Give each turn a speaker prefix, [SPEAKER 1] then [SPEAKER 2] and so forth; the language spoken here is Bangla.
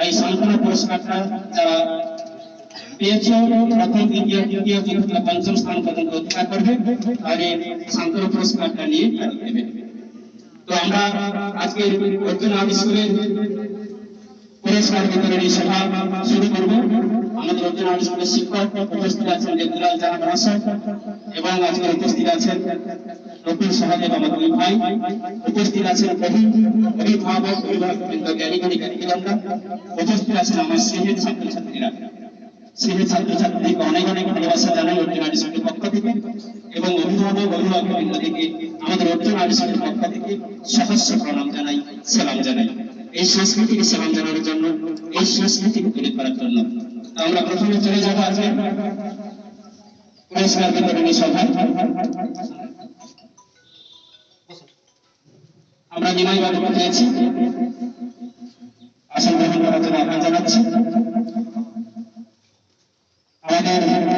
[SPEAKER 1] এই সান্ত্বনা পুরস্কারটা যারা প্রথম পঞ্চম স্থান পর্যন্ত অধিকার করবে আর এই সান্ত্বনা পুরস্কারটা নিয়ে তো আমরা আজকে অর্জুন স্কুলের পুরস্কার বিতরণী সভা শুরু করব। আমাদের অর্জুন আর্ট শিক্ষক উপস্থিত আছেন দেবদুলাল জানা মহাশয় এবং আজকে উপস্থিত আছেন নতুন সহদেব আমার ভাই। উপস্থিত আছেন বহু অভিভাবক, অভিভাবকবৃন্দ, জ্ঞানী জ্ঞানী উপস্থিত আছেন আমার স্নেহের ছাত্রছাত্রীরা। স্নেহের ছাত্রছাত্রীকে অনেক অনেক ভালোবাসা জানাই অর্জুন আর্ট পক্ষ থেকে এবং অভিভাবক অভিভাবকবৃন্দ থেকে আমাদের অর্জুন আর্ট পক্ষ থেকে সহস্র প্রণাম জানাই, সালাম জানাই। এই সংস্কৃতিকে সালাম জানানোর জন্য এই সংস্কৃতিকে তৈরি করার জন্য আমরা প্রথমে চলে যাব আজকে। পুরস্কার বিতরণী সভায়। আমরা নিমাই বাবু পেয়েছি আসন গ্রহণ করার জন্য আহ্বান জানাচ্ছি আমাদের